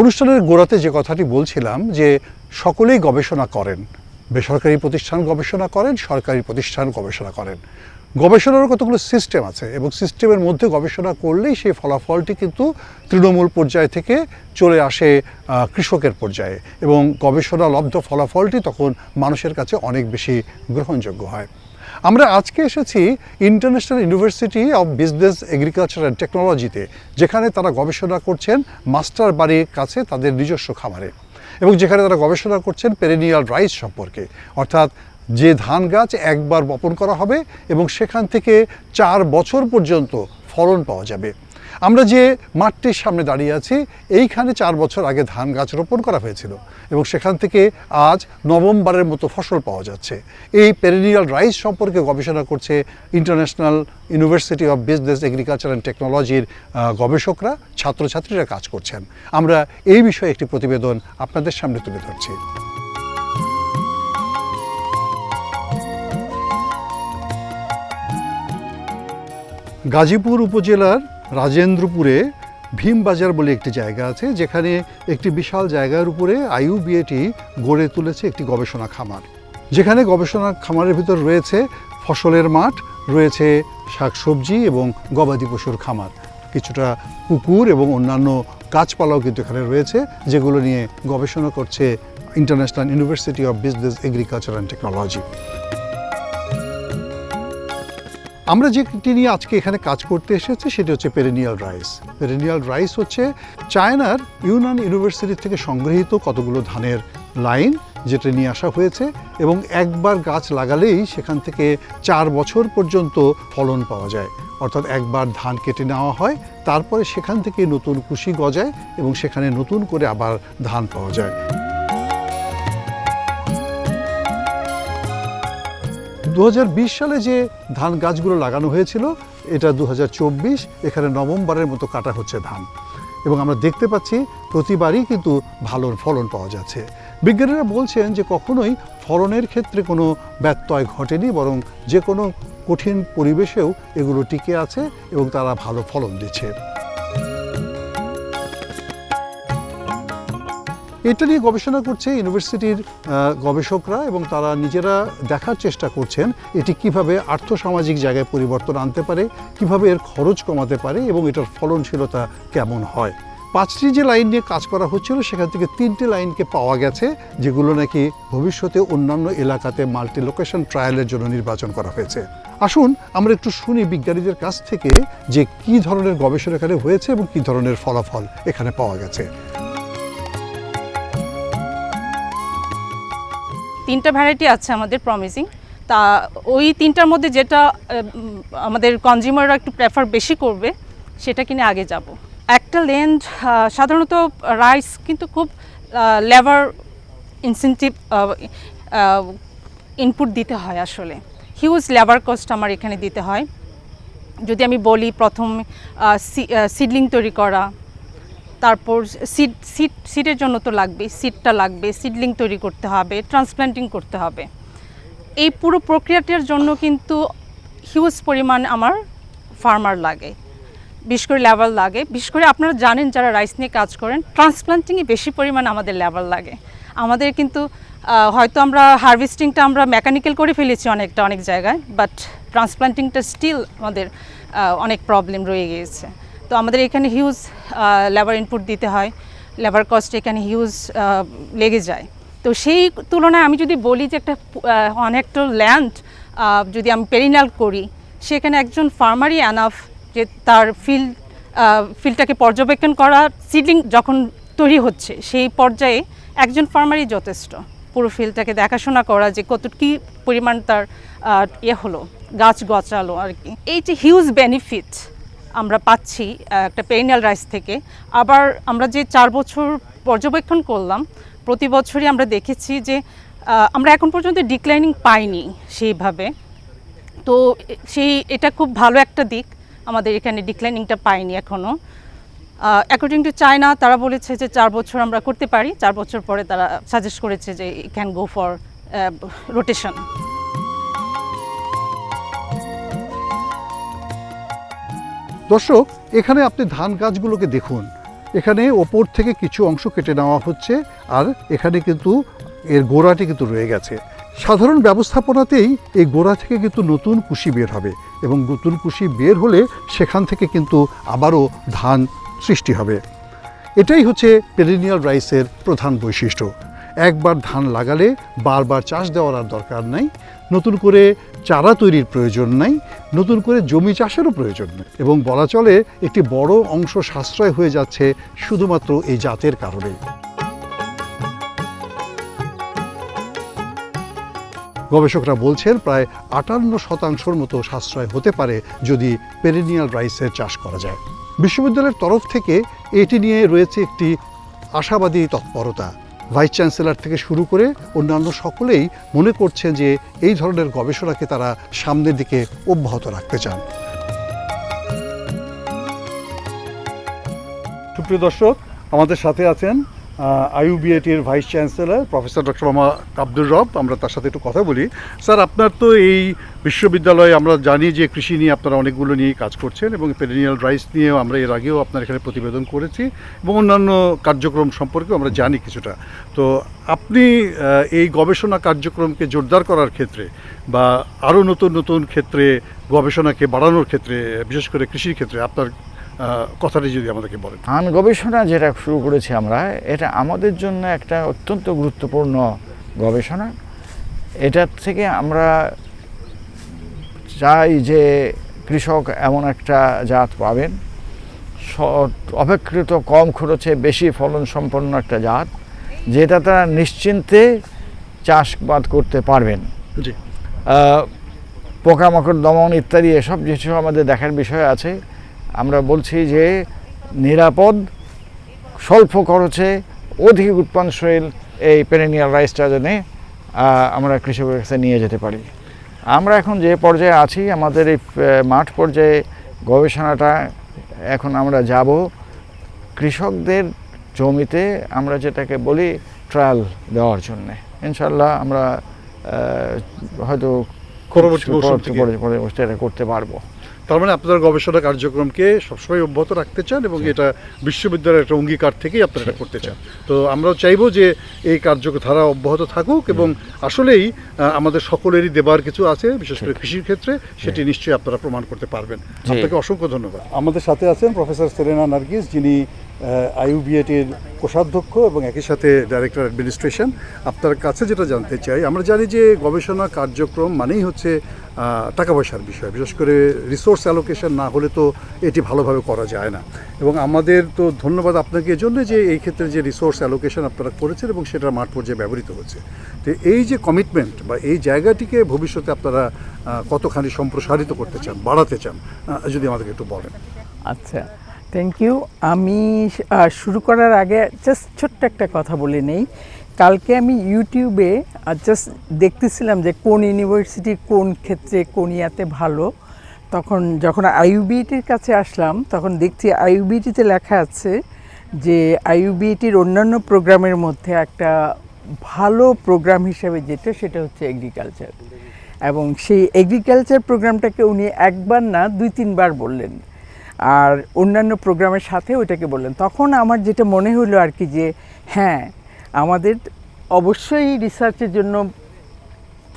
অনুষ্ঠানের গোড়াতে যে কথাটি বলছিলাম যে সকলেই গবেষণা করেন। বেসরকারি প্রতিষ্ঠান গবেষণা করেন, সরকারি প্রতিষ্ঠান গবেষণা করেন। গবেষণারও কতগুলো সিস্টেম আছে এবং সিস্টেমের মধ্যে গবেষণা করলেই সেই ফলাফলটি কিন্তু তৃণমূল পর্যায় থেকে চলে আসে কৃষকের পর্যায়ে এবং গবেষণা লব্ধ ফলাফলটি তখন মানুষের কাছে অনেক বেশি গ্রহণযোগ্য হয়। আমরা আজকে এসেছি international university of business agriculture and টেকনোলজিতে যেখানে তারা গবেষণা করছেন মাস্টার বাড়ির কাছে তাদের নিজস্ব খামারে এবং যেখানে তারা গবেষণা করছেন পেরেনিয়াল রাইস সম্পর্কে। অর্থাৎ যে ধান গাছ একবার বপন করা হবে এবং সেখান থেকে চার বছর পর্যন্ত ফলন পাওয়া যাবে। আমরা যে মাঠটির সামনে দাঁড়িয়ে আছি, এইখানে চার বছর আগে ধান গাছ রোপণ করা হয়েছিল এবং সেখান থেকে আজ নভেম্বরের মতো ফসল পাওয়া যাচ্ছে। এই পেরেনিয়াল রাইস সম্পর্কে গবেষণা করছে international university of business agriculture and টেকনোলজির গবেষকরা, ছাত্রছাত্রীরা কাজ করছেন। আমরা এই বিষয়ে একটি প্রতিবেদন আপনাদের সামনে তুলে ধরছি। গাজীপুর উপজেলার রাজেন্দ্রপুরে ভীমবাজার বলে একটি জায়গা আছে, যেখানে একটি বিশাল জায়গার উপরে আইইউবিএটি গড়ে তুলেছে একটি গবেষণা খামার। যেখানে গবেষণা খামারের ভিতর রয়েছে ফসলের মাঠ, রয়েছে শাকসবজি এবং গবাদি পশুর খামার। কিছুটা পুকুর এবং অন্যান্য গাছপালাও কিন্তু এখানে রয়েছে, যেগুলো নিয়ে গবেষণা করছে international university of business agriculture and technology আমরা যেটি নিয়ে আজকে এখানে কাজ করতে এসেছি, সেটি হচ্ছে পেরেনিয়াল রাইস। পেরেনিয়াল রাইস হচ্ছে চায়নার ইউনান ইউনিভার্সিটি থেকে সংগৃহীত কতগুলো ধানের লাইন, যেটা নিয়ে আসা হয়েছে, এবং একবার গাছ লাগালেই সেখান থেকে চার বছর পর্যন্ত ফলন পাওয়া যায়। অর্থাৎ একবার ধান কেটে নেওয়া হয়, তারপরে সেখান থেকে নতুন কুশি গজায় এবং সেখানে নতুন করে আবার ধান পাওয়া যায়। দু হাজার বিশ সালে যে ধান গাছগুলো লাগানো হয়েছিল, এটা দু হাজার চব্বিশ, এখানে নভেম্বরের মতো কাটা হচ্ছে ধান। এবং আমরা দেখতে পাচ্ছি প্রতিবারই কিন্তু ভালো ফলন পাওয়া যাচ্ছে। বিজ্ঞানীরা বলছেন যে কখনোই ফলনের ক্ষেত্রে কোনো ব্যত্যয় ঘটেনি, বরং যে কোনো কঠিন পরিবেশেও এগুলো টিকে আছে এবং তারা ভালো ফলন দিচ্ছে। এটা নিয়ে গবেষণা করছে ইউনিভার্সিটির গবেষকরা এবং তারা নিজেরা দেখার চেষ্টা করছেন এটি কীভাবে আর্থসামাজিক জায়গায় পরিবর্তন আনতে পারে, কীভাবে এর খরচ কমাতে পারে এবং এটার ফলনশীলতা কেমন হয়। পাঁচটি যে লাইন নিয়ে কাজ করা হচ্ছিল, সেখান থেকে তিনটি লাইনকে পাওয়া গেছে, যেগুলো নাকি ভবিষ্যতে অন্যান্য এলাকাতে মাল্টি লোকেশন ট্রায়ালের জন্য নির্বাচন করা হয়েছে। আসুন, আমরা একটু শুনি বিজ্ঞানীদের কাছ থেকে যে কি ধরনের গবেষণা এখানে হয়েছে এবং কি ধরনের ফলাফল এখানে পাওয়া গেছে। তিনটা ভ্যারাইটি আছে আমাদের প্রমিসিং তা ওই তিনটার মধ্যে যেটা আমাদের কনজিউমাররা একটু প্রেফার বেশি করবে, সেটা কিনে আগে যাব। একটা লেন্ড সাধারণত রাইস কিন্তু খুব লেবার ইনসেন্টিভ ইনপুট দিতে হয় আসলে। হিউজ লেবার কস্ট আমার এখানে দিতে হয়। যদি আমি বলি প্রথম সিডলিং তৈরি করা তারপর সিড সিড সিডের জন্য তো লাগবে সিডটা লাগবে সিডলিং তৈরি করতে হবে ট্রান্সপ্ল্যান্টিং করতে হবে। এই পুরো প্রক্রিয়াটার জন্য কিন্তু হিউজ পরিমাণ আমার ফার্মার লাগে, বিশেষ করে লেবার লাগে। বিশেষ করে আপনারা জানেন যারা রাইস নিয়ে কাজ করেন ট্রান্সপ্লান্টিংয়ে বেশি পরিমাণ আমাদের লেবার লাগে। আমাদের কিন্তু হয়তো আমরা হারভেস্টিংটা আমরা মেকানিক্যাল করে ফেলেছি অনেকটা, অনেক জায়গায় বাট ট্রান্সপ্লান্টিংটা স্টিল আমাদের অনেক প্রবলেম রয়ে গিয়েছে। তো আমাদের এখানে হিউজ লেবার ইনপুট দিতে হয় লেবার কস্ট এখানে হিউজ লেগে যায়। তো সেই তুলনায় আমি যদি বলি যে একটা আহ, অনেকটা ল্যান্ড যদি আমি পেরিনাল করি সেখানে একজন ফার্মারই অ্যানাফ যে তার ফিল্ড ফিল্ডটাকে পর্যবেক্ষণ করা সিডলিং যখন তৈরি হচ্ছে সেই পর্যায়ে একজন ফার্মারই যথেষ্ট। পুরো ফিল্ডটাকে দেখাশোনা করা যে কত কী পরিমাণ তার ইয়ে হলো গাছ গচালো আর কি। এই যে হিউজ বেনিফিট আমরা পাচ্ছি একটা পেরিনাল রাইস থেকে। আবার আমরা যে চার বছর পর্যবেক্ষণ করলাম, প্রতি বছরই আমরা দেখেছি যে আমরা এখন পর্যন্ত ডিক্লাইনিং পাইনি সেইভাবে। তো সেই, এটা খুব ভালো একটা দিক, আমাদের এখানে ডিক্লাইনিংটা পাইনি এখনও অ্যাকর্ডিং টু চায়না তারা বলেছে যে চার বছর আমরা করতে পারি, চার বছর পরে তারা সাজেস্ট করেছে যে ক্যান গো ফর রোটেশন দর্শক, এখানে আপনি ধান গাছগুলোকে দেখুন। এখানে ওপর থেকে কিছু অংশ কেটে নেওয়া হচ্ছে, আর এখানে কিন্তু এর গোড়াটি কিন্তু রয়ে গেছে। সাধারণ ব্যবস্থাপনাতেই এই গোড়া থেকে কিন্তু নতুন কুশি বের হবে এবং নতুন কুশি বের হলে সেখান থেকে কিন্তু আবারও ধান সৃষ্টি হবে। এটাই হচ্ছে পেরিনিয়াল রাইসের প্রধান বৈশিষ্ট্য। একবার ধান লাগালে বারবার চাষ দেওয়ার আর দরকার নাই। নতুন করে চারা তৈরির প্রয়োজন নাই, নতুন করে জমি চাষেরও প্রয়োজন নেই। এবং বলা চলে, একটি বড় অংশ সাশ্রয় হয়ে যাচ্ছে শুধুমাত্র এই জাতের কারণেই। গবেষকরা বলছেন, প্রায় আটান্ন শতাংশর মতো সাশ্রয় হতে পারে যদি পেরিনিয়াল রাইসের চাষ করা যায়। বিশ্ববিদ্যালয়ের তরফ থেকে এটি নিয়ে রয়েছে একটি আশাবাদী তৎপরতা। ভাইস চ্যান্সেলর থেকে শুরু করে অন্যান্য সকলেই মনে করছেন যে এই ধরনের গবেষণাকে তারা সামনের দিকে অব্যাহত রাখতে চান। সুপ্রিয় দর্শক, আমাদের সাথে আছেন আইউবিএটির ভাইস চ্যান্সেলর প্রফেসর ডক্টর মামা আব্দুর রব, আমরা তার সাথে একটু কথা বলি। স্যার, আপনার তো এই বিশ্ববিদ্যালয়ে আমরা জানি যে কৃষি নিয়ে আপনারা অনেকগুলো নিয়ে কাজ করছেন এবং পেরিনিয়াল রাইস নিয়েও আমরা এর আগেও আপনার এখানে প্রতিবেদন করেছি এবং অন্যান্য কার্যক্রম সম্পর্কেও আমরা জানি কিছুটা। তো আপনি এই গবেষণা কার্যক্রমকে জোরদার করার ক্ষেত্রে বা আরও নতুন নতুন ক্ষেত্রে গবেষণাকে বাড়ানোর ক্ষেত্রে, বিশেষ করে কৃষির ক্ষেত্রে আপনার কথাটি যদি আমাদেরকে বলেন। ধান গবেষণা যেটা শুরু করেছি আমরা এটা আমাদের জন্য একটা অত্যন্ত গুরুত্বপূর্ণ গবেষণা। এটার থেকে আমরা চাই যে কৃষক এমন একটা জাত পাবেন। অপেক্ষাকৃত কম খরচে বেশি ফলন সম্পন্ন একটা জাত যেটা তারা নিশ্চিন্তে চাষবাদ করতে পারবেন। পোকামাকড় দমন ইত্যাদি এসব যেসব আমাদের দেখার বিষয় আছে আমরা বলছি যে নিরাপদ স্বল্প খরচে অধিক উৎপাদনশীল এই পেরেনিয়াল রাইসটা যেন আমরা কৃষকের কাছে নিয়ে যেতে পারি। আমরা এখন যে পর্যায়ে আছি আমাদের এই মাঠ পর্যায়ে গবেষণাটা এখন আমরা যাব। কৃষকদের জমিতে আমরা যেটাকে বলি ট্রায়াল দেওয়ার জন্যে। ইনশাল্লাহ আমরা হয়তো পরবর্তী এটা করতে পারব। তার মানে আপনার গবেষণা কার্যক্রমকে সবসময় অব্যাহত রাখতে চান এবং এটা বিশ্ববিদ্যালয়ের একটা অঙ্গীকার থেকেই আপনারা এটা করতে চান। তো আমরাও চাইব যে এই কার্যধারা অব্যাহত থাকুক এবং আসলেই আমাদের সকলেরই দেবার কিছু আছে বিশেষ করে কৃষির ক্ষেত্রে সেটি নিশ্চয়ই আপনারা প্রমাণ করতে পারবেন। আপনাকে অসংখ্য ধন্যবাদ। আমাদের সাথে আছেন প্রফেসর সেরেনা নার্গিস যিনি আইউবিএটির কোষাধ্যক্ষ এবং একই সাথে ডাইরেক্টর অ্যাডমিনিস্ট্রেশন আপনার কাছে যেটা জানতে চাই, আমরা জানি যে গবেষণা কার্যক্রম মানেই হচ্ছে টাকা পয়সার বিষয়। বিশেষ করে রিসোর্স অ্যালোকেশন না হলে তো এটি ভালোভাবে করা যায় না। এবং আমাদের তো ধন্যবাদ আপনাকে এজন্য যে এই ক্ষেত্রে যে রিসোর্স অ্যালোকেশন আপনারা করেছেন এবং সেটা মাঠ পর্যায়ে ব্যবহৃত হচ্ছে। তো এই যে কমিটমেন্ট বা এই জায়গাটিকে ভবিষ্যতে আপনারা কতখানি সম্প্রসারিত করতে চান, বাড়াতে চান যদি আমাদেরকে একটু বলেন। আচ্ছা থ্যাংক ইউ আমি শুরু করার আগে জাস্ট ছোট্ট একটা কথা বলে নেই। কালকে আমি ইউটিউবে জাস্ট দেখতেছিলাম যে কোন ইউনিভার্সিটি কোন ক্ষেত্রে কোন ইয়াতে ভালো। তখন যখন আইউবিটির কাছে আসলাম, তখন দেখছি আইউবিটিতে লেখা আছে যে আইউবিটির অন্যান্য প্রোগ্রামের মধ্যে একটা ভালো প্রোগ্রাম হিসেবে যেটা, সেটা হচ্ছে এগ্রিকালচার এবং সেই এগ্রিকালচার প্রোগ্রামটাকে উনি একবার না, দুই তিনবার বললেন। আর অন্যান্য প্রোগ্রামের সাথে ওইটাকে বললেন। তখন আমার যেটা মনে হলো আর কি যে হ্যাঁ আমাদের অবশ্যই রিসার্চের জন্য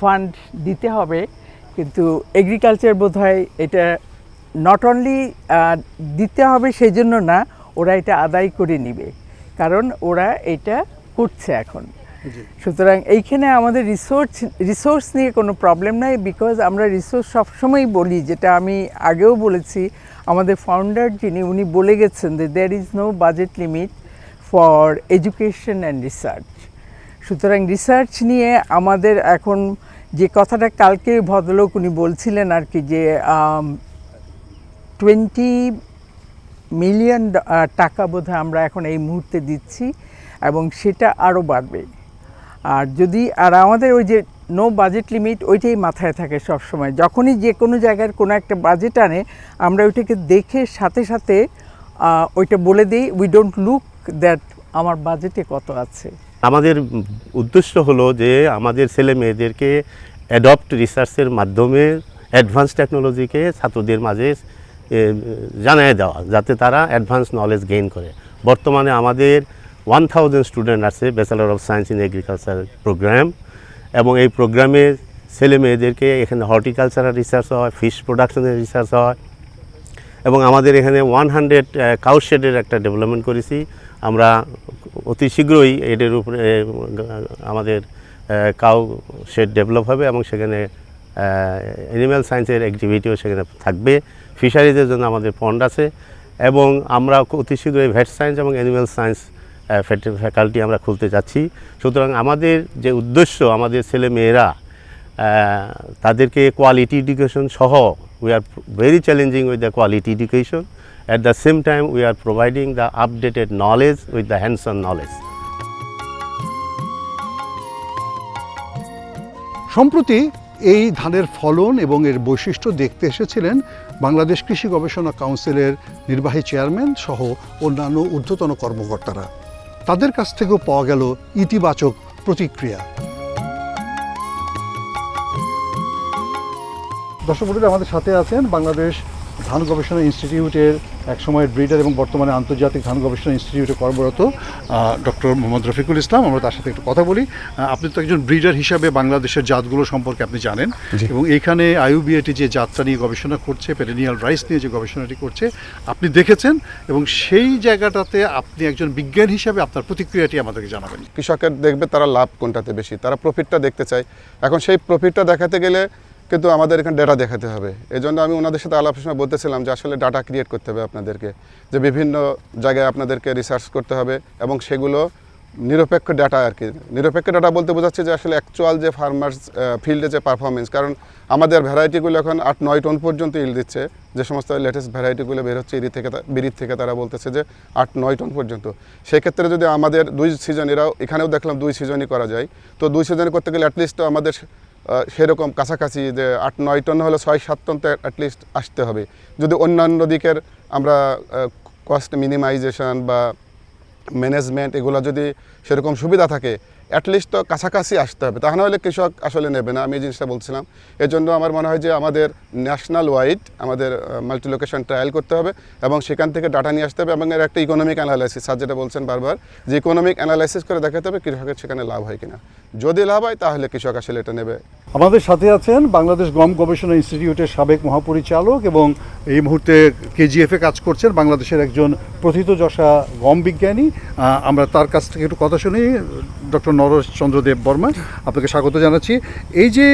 ফান্ড দিতে হবে কিন্তু এগ্রিকালচার বোধহয় এটা নট অনলি দিতে হবে সেই জন্য না ওরা এটা আদায় করে নিবে। কারণ ওরা এটা করছে এখন। সুতরাং এইখানে আমাদের রিসোর্স রিসোর্স নিয়ে কোনো প্রবলেম নাই বিকজ আমরা রিসোর্স সবসময় বলি যেটা আমি আগেও বলেছি আমাদের ফাউন্ডার যিনি, উনি বলে গেছেন যে there is no budget limit for education and research সুতরাং রিসার্চ নিয়ে আমাদের এখন যে কথাটা কালকে ভদ্রলোক উনি বলছিলেন আর কি যে টোয়েন্টি মিলিয়ন টাকা বোধহয় আমরা এখন এই মুহূর্তে দিচ্ছি এবং সেটা আরও বাড়বে। আর যদি, আর আমাদের ওই যে নো বাজেট লিমিট ওইটাই মাথায় থাকে সব সময় যখনই যে কোনো জায়গার কোনো একটা বাজেট আনে, আমরা ওইটাকে দেখে সাথে সাথে ওইটা বলে দিই উই ডোন্ট লুক দ্যাট আমার বাজেটে কত আছে। আমাদের উদ্দেশ্য হলো যে আমাদের ছেলে মেয়েদেরকে অ্যাডপ্ট রিসার্চের মাধ্যমে অ্যাডভান্স টেকনোলজিকে ছাত্রদের মাঝে জানিয়ে দেওয়া, যাতে তারা অ্যাডভান্স নলেজ গেইন করে। বর্তমানে আমাদের ওয়ান থাউজেন্ড স্টুডেন্ট আছে bachelor of science in agriculture program এবং এই প্রোগ্রামে ছেলে মেয়েদেরকে এখানে হর্টিকালচারাল রিসার্চ হয়, ফিশ প্রোডাকশনের রিসার্চ হয় এবং আমাদের এখানে ওয়ান হান্ড্রেড কাউ শেডের একটা ডেভেলপমেন্ট করেছি। আমরা অতি শীঘ্রই এটার উপরে আমাদের কাউ শেড ডেভেলপ হবে এবং সেখানে অ্যানিম্যাল সায়েন্সের অ্যাক্টিভিটিও সেখানে থাকবে। ফিশারিজের জন্য আমাদের ফন্ড আছে এবং আমরা অতি শীঘ্রই ভেট সায়েন্স এবং অ্যানিম্যাল সায়েন্স ফ্যাকাল্টি আমরা খুলতে যাচ্ছি। সুতরাং আমাদের যে উদ্দেশ্য, আমাদের ছেলে মেয়েরা তাদেরকে কোয়ালিটি এডুকেশন সহ we are very challenging with the quality education at the same time we are providing the updated knowledge with the hands on knowledge সম্প্রতি এই ধানের ফলন এবং এর বৈশিষ্ট্য দেখতে এসেছিলেন বাংলাদেশ কৃষি গবেষণা কাউন্সিলের নির্বাহী চেয়ারম্যান সহ অন্যান্য ঊর্ধ্বতন কর্মকর্তারা। তাদের কাছ থেকেও পাওয়া গেল ইতিবাচক প্রতিক্রিয়া। দর্শক আমাদের সাথে আছেন বাংলাদেশ ধান গবেষণা ইনস্টিটিউটের এক সময়ের ব্রিডার এবং বর্তমানে আন্তর্জাতিক ধান গবেষণা ইনস্টিটিউটে কর্মরত ডক্টর মোহাম্মদ রফিকুল ইসলাম। আমরা তার সাথে একটু কথা বলি। আপনি তো একজন ব্রিডার হিসাবে বাংলাদেশের জাতগুলো সম্পর্কে আপনি জানেন এবং এখানে আইউবিএটি যে যাত্রা নিয়ে গবেষণা করছে পেরেনিয়াল রাইস নিয়ে যে গবেষণাটি করছে আপনি দেখেছেন এবং সেই জায়গাটাতে আপনি একজন বিজ্ঞান হিসাবে আপনার প্রতিক্রিয়াটি আমাদেরকে জানাবেন। কৃষকের দেখবে তারা লাভ কোনটাতে বেশি তারা প্রফিটটা দেখতে চায়। এখন সেই প্রফিটটা দেখাতে গেলে কিন্তু আমাদের এখানে ডাটা দেখাতে হবে। এই জন্য আমি ওনাদের সাথে আলাপ সময় বলতেছিলাম যে আসলে ডাটা ক্রিয়েট করতে হবে আপনাদেরকে, যে বিভিন্ন জায়গায় আপনাদেরকে রিসার্চ করতে হবে এবং সেগুলো নিরপেক্ষ ডাটা আর কি। নিরপেক্ষ ডাটা বলতে বোঝাচ্ছে যে আসলে অ্যাকচুয়াল যে ফার্মার্স ফিল্ডে যে পারফরমেন্স কারণ আমাদের ভ্যারাইটিগুলো এখন আট, নয় টন পর্যন্ত ইল দিচ্ছে। যে সমস্ত লেটেস্ট ভ্যারাইটিগুলো বের হচ্ছে ইরি থেকে বিরির থেকে তারা বলতেছে যে আট, নয় টন পর্যন্ত। সেক্ষেত্রে যদি আমাদের দুই সিজন এরাও এখানেও দেখলাম দুই সিজনই করা যায়। তো দুই সিজনই করতে গেলে অ্যাটলিস্ট আমাদের সেরকম কাছাকাছি যে আট, নয় টন হলে ছয়, সাত টন তো অ্যাটলিস্ট আসতে হবে। যদি অন্যান্য দিকের আমরা কস্ট মিনিমাইজেশন বা ম্যানেজমেন্ট এগুলো যদি সেরকম সুবিধা থাকে অ্যাটলিস্ট তো কাছাকাছি আসতে হবে। তা না হলে কৃষক আসলে নেবে না, আমি এই জিনিসটা বলছিলাম। এর জন্য আমার মনে হয় যে আমাদের ন্যাশনাল ওয়াইড আমাদের মাল্টি লোকেশন ট্রায়াল করতে হবে এবং সেখান থেকে ডাটা নিয়ে আসতে হবে এবং এর একটা ইকোনমিক অ্যানালাইসিস স্যার যেটা বলছেন বারবার, যে ইকোনমিক অ্যানালাইসিস করে দেখাতে হবে কৃষকের সেখানে লাভ হয় কিনা। যদি লাভ হয়, তাহলে কৃষক আসলে এটা নেবে। আমাদের সাথে আছেন বাংলাদেশ গম গবেষণা ইনস্টিটিউটের সাবেক মহাপরিচালক এবং এই মুহূর্তে কেজিএফে কাজ করছেন বাংলাদেশের একজন প্রথিতযশা গম বিজ্ঞানী। আমরা তার কাছ থেকে একটু কথা শুনি। ডক্টর নরেশচন্দ্র দেব বর্মা, আপনাকে স্বাগত জানাচ্ছি। এই যে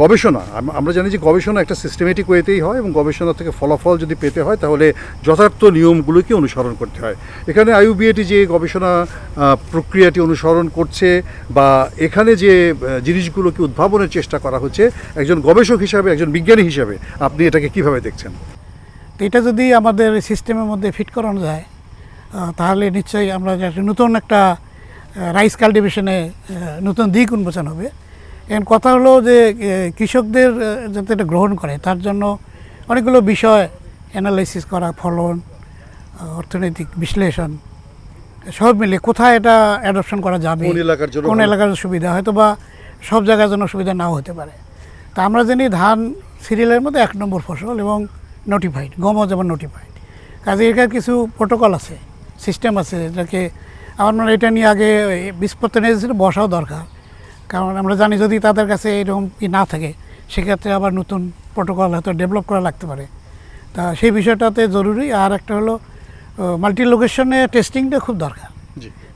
গবেষণা আমরা জানি যে গবেষণা একটা সিস্টেমেটিক ওয়েতেই হয় এবং গবেষণা থেকে ফলাফল যদি পেতে হয়, তাহলে যথার্থ নিয়মগুলোকে অনুসরণ করতে হয়। এখানে আইউবিএটি যে গবেষণা প্রক্রিয়াটি অনুসরণ করছে বা এখানে যে জিনিসগুলোকে উদ্ভাবনের চেষ্টা করা হচ্ছে, একজন গবেষক হিসাবে, একজন বিজ্ঞানী হিসাবে, আপনি এটাকে কীভাবে দেখছেন? এটা যদি আমাদের সিস্টেমের মধ্যে ফিট করানো যায় তাহলে নিশ্চয়ই আমরা নতুন একটা রাইস কাল্টিভেশনে নতুন দিক উন্মোচন হবে। এখন কথা হলো যে কৃষকদের যাতে এটা গ্রহণ করে তার জন্য অনেকগুলো বিষয় অ্যানালাইসিস করা ফলন অর্থনৈতিক বিশ্লেষণ সব মিলে কোথায় এটা অ্যাডপশন করা যাবে কোন এলাকার সুবিধা হয়তো বা সব জায়গার জন্য সুবিধা নাও হতে পারে। তা আমরা জানি ধান সিরিয়ালের মধ্যে এক নম্বর ফসল এবং নোটিফাইড গমও যেমন নোটিফাইড কাজে এখানে কিছু প্রোটোকল আছে সিস্টেম আছে যেটাকে আমার মনে হয় এটা নিয়ে আগে বিস্পত্তি নিয়েছিল বসাও দরকার। কারণ আমরা জানি যদি তাদের কাছে এরকম ই না থাকে সেক্ষেত্রে আবার নতুন প্রোটোকল হয়তো ডেভেলপ করা লাগতে পারে। তা সেই বিষয়টাতে জরুরি। আর একটা হলো মাল্টি লোকেশনে টেস্টিংটা খুব দরকার।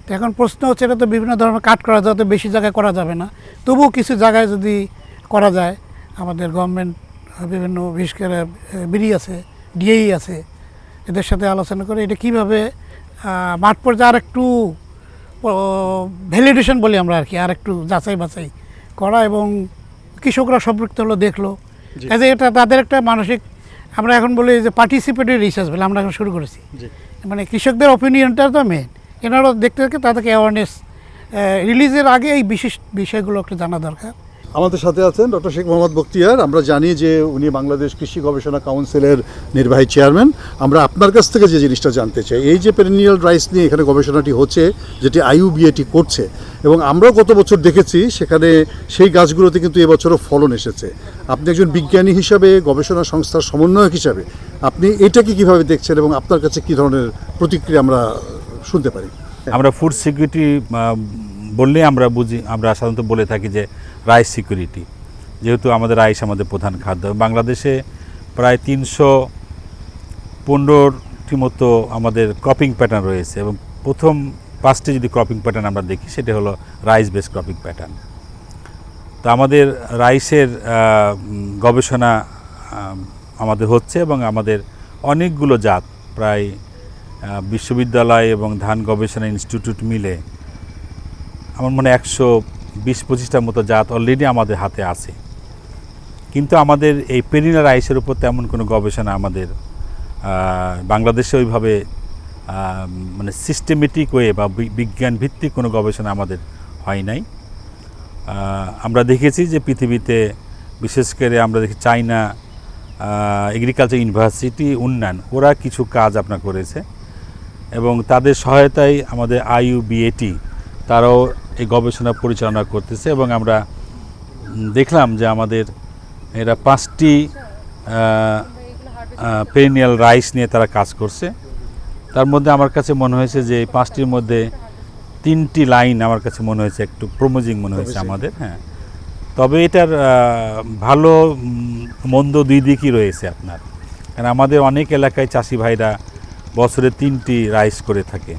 তো এখন প্রশ্ন হচ্ছে এটা তো বিভিন্ন ধরনের কাট করা যাতে বেশি জায়গায় করা যাবে না। তবুও কিছু জায়গায় যদি করা যায় আমাদের গভর্নমেন্ট বিভিন্ন বিশেষ করে বিডি আছে ডিএই আছে এদের সাথে আলোচনা করে এটা কীভাবে মাঠ পর্যায়ে আর একটু ভ্যালিডেশন বলি আমরা আর কি আর একটু যাচাই বাছাই করা এবং কৃষকরা সম্পৃক্ত হলো দেখল। কাজে এটা তাদের একটা মানসিক আমরা এখন বলি যে পার্টিসিপেটরি রিসার্চ বলে আমরা এখন শুরু করেছি। মানে কৃষকদের অপিনিয়নটা তো মেন এনারাও দেখতে দেখতে তাদেরকে অ্যাওয়ারনেস রিলিজের আগে এই বিশেষ বিষয়গুলো একটু জানা দরকার। আমাদের সাথে আছেন ডক্টর শেখ মোহাম্মদ বখতিয়ার। আমরা জানি যে উনি বাংলাদেশ কৃষি গবেষণা কাউন্সিলের নির্বাহী চেয়ারম্যান। আমরা আপনার কাছ থেকে যে জিনিসটা জানতে চাই, এই যে পেরেনিয়াল রাইস নিয়ে এখানে গবেষণাটি হচ্ছে, যেটি আইইউবিএটি করছে, এবং আমরাও গত বছর দেখেছি সেখানে সেই গাছগুলোতে কিন্তু এবছরও ফলন এসেছে। আপনি একজন বিজ্ঞানী হিসাবে, গবেষণা সংস্থার সমন্বয়ক হিসাবে, আপনি এটাকে কীভাবে দেখছেন এবং আপনার কাছে কী ধরনের প্রতিক্রিয়া আমরা শুনতে পারি? আমরা ফুড সিকিউরিটি বললে আমরা বুঝি, আমরা সাধারণত বলে থাকি যে রাইস সিকিউরিটি। যেহেতু আমাদের রাইস আমাদের প্রধান খাদ্য। বাংলাদেশে প্রায় তিনশো পনেরোটি মতো আমাদের ক্রপিং প্যাটার্ন রয়েছে এবং প্রথম পাঁচটি যদি ক্রপিং প্যাটার্ন আমরা দেখি, সেটা হলো রাইস বেস ক্রপিং প্যাটার্ন তো আমাদের রাইসের গবেষণা আমাদের হচ্ছে এবং আমাদের অনেকগুলো জাত প্রায় বিশ্ববিদ্যালয় এবং ধান গবেষণা ইনস্টিটিউট মিলে আমার মনে একশো বিশ পঁচিশটার মতো জাত অলরেডি আমাদের হাতে আছে। কিন্তু আমাদের এই পেরিনা রাইসের উপর তেমন কোনো গবেষণা আমাদের বাংলাদেশে ওইভাবে মানে সিস্টেমেটিক ওয়ে বা বিজ্ঞান ভিত্তিক কোনো গবেষণা আমাদের হয় নাই। আমরা দেখেছি যে পৃথিবীতে বিশেষ করে আমরা দেখি চাইনা এগ্রিকালচার ইউনিভার্সিটি উন্নয়ন, ওরা কিছু কাজ আপনার করেছে এবং তাদের সহায়তায় আমাদের আইইউবিএটি তারাও এই গবেষণা পরিচালনা করতেছে এবং আমরা দেখলাম যে আমাদের এরা পাঁচটি পেরিনিয়াল রাইস নিয়ে তারা কাজ করছে। তার মধ্যে আমার কাছে মনে হয়েছে যে এই পাঁচটির মধ্যে তিনটি লাইন আমার কাছে মনে হয়েছে একটু প্রমোজিং মনে হয়েছে আমাদের হ্যাঁ। তবে এটার ভালো মন্দ দুই দিকই রয়েছে আপনার। কারণ আমাদের অনেক এলাকায় চাষি ভাইরা বছরে তিনটি রাইস করে থাকে।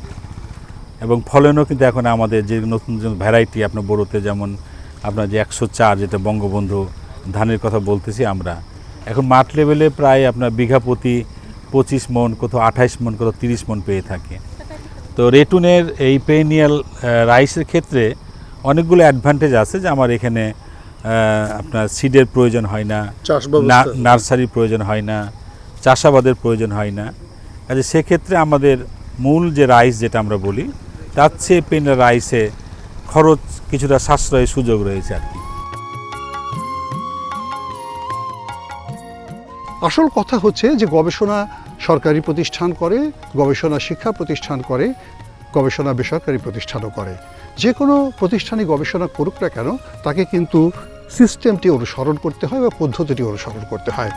এবং ফলনও কিন্তু এখন আমাদের যে নতুন নতুন ভ্যারাইটি আপনার বড়োতে যেমন আপনার যে একশো চার যেটা বঙ্গবন্ধু ধানের কথা বলতেছি আমরা। এখন মাঠ লেভেলে প্রায় আপনার বিঘা প্রতি পঁচিশ মন কোথাও আঠাইশ মন কোথাও তিরিশ মন পেয়ে থাকে। তো রেটুনের এই পেনিয়াল রাইসের ক্ষেত্রে অনেকগুলো অ্যাডভান্টেজ আছে যে আমার এখানে আপনার সিডের প্রয়োজন হয় না না- নার্সারির প্রয়োজন হয় না চাষাবাদের প্রয়োজন হয় না। কাজে সেক্ষেত্রে আমাদের মূল যে রাইস যেটা আমরা বলি তার চেয়ে পেন রাইসে খরচ কিছুটা সাশ্রয়ের সুযোগ রয়েছে আর কি। আসল কথা হচ্ছে যে গবেষণা সরকারি প্রতিষ্ঠান করে, গবেষণা শিক্ষা প্রতিষ্ঠান করে, গবেষণা বেসরকারি প্রতিষ্ঠানও করে। যে কোনো প্রতিষ্ঠানে গবেষণা করুক না কেন, তাকে কিন্তু সিস্টেমটি অনুসরণ করতে হয় বা পদ্ধতিটি অনুসরণ করতে হয়।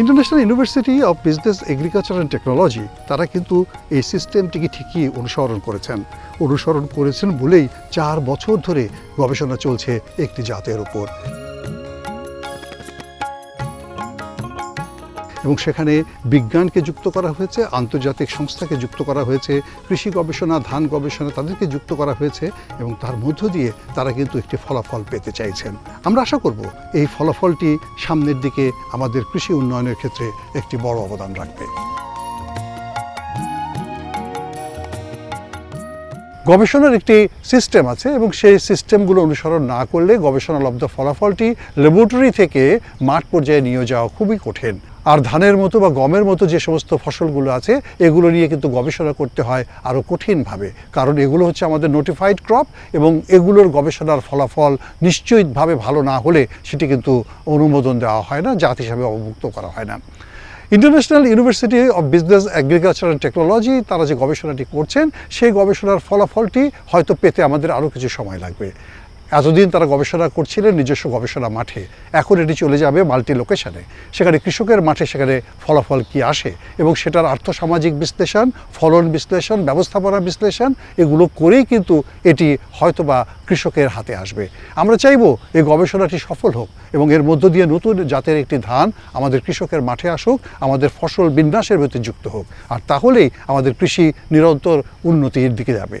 International university of business agriculture and technology তারা কিন্তু এই সিস্টেমটিকে ঠিকই অনুসরণ করেছেন। অনুসরণ করেছেন বলেই চার বছর ধরে গবেষণা চলছে একটি জাতের উপর। এবং সেখানে বিজ্ঞানকে যুক্ত করা হয়েছে, আন্তর্জাতিক সংস্থাকে যুক্ত করা হয়েছে, কৃষি গবেষণা, ধান গবেষণা তাদেরকে যুক্ত করা হয়েছে এবং তার মধ্য দিয়ে তারা কিন্তু একটি ফলাফল পেতে চাইছেন। আমরা আশা করব এই ফলাফলটি সামনের দিকে আমাদের কৃষি উন্নয়নের ক্ষেত্রে একটি বড় অবদান রাখবে। গবেষণার একটি সিস্টেম আছে এবং সেই সিস্টেমগুলো অনুসরণ না করলে গবেষণা গবেষণালব্ধ ফলাফলটি ল্যাবরেটরি থেকে মাঠ পর্যায়ে নিয়ে যাওয়া খুবই কঠিন। আর ধানের মতো বা গমের মতো যে সমস্ত ফসলগুলো আছে, এগুলো নিয়ে কিন্তু গবেষণা করতে হয় আরও কঠিনভাবে। কারণ এগুলো হচ্ছে আমাদের নোটিফাইড ক্রপ এবং এগুলোর গবেষণার ফলাফল নিশ্চয়ইভাবে ভালো না হলে সেটি কিন্তু অনুমোদন দেওয়া হয় না, জাত হিসাবে অবমুক্ত করা হয় না। International university of business agriculture and technology তারা যে গবেষণাটি করছেন, সেই গবেষণার ফলাফলটি হয়তো পেতে আমাদের আরও কিছু সময় লাগবে। এতদিন তারা গবেষণা করছিলেন নিজস্ব গবেষণা মাঠে। এখন এটি চলে যাবে মাল্টি লোকেশনে সেখানে কৃষকের মাঠে সেখানে ফলাফল কি আসে এবং সেটার আর্থসামাজিক বিশ্লেষণ, ফলন বিশ্লেষণ, ব্যবস্থাপনা বিশ্লেষণ, এগুলো করেই কিন্তু এটি হয়তোবা কৃষকের হাতে আসবে। আমরা চাইব এই গবেষণাটি সফল হোক এবং এর মধ্য দিয়ে নতুন জাতের একটি ধান আমাদের কৃষকের মাঠে আসুক, আমাদের ফসল বিন্যাসের ভেতরে যুক্ত হোক। আর তাহলেই আমাদের কৃষি নিরন্তর উন্নতির দিকে যাবে।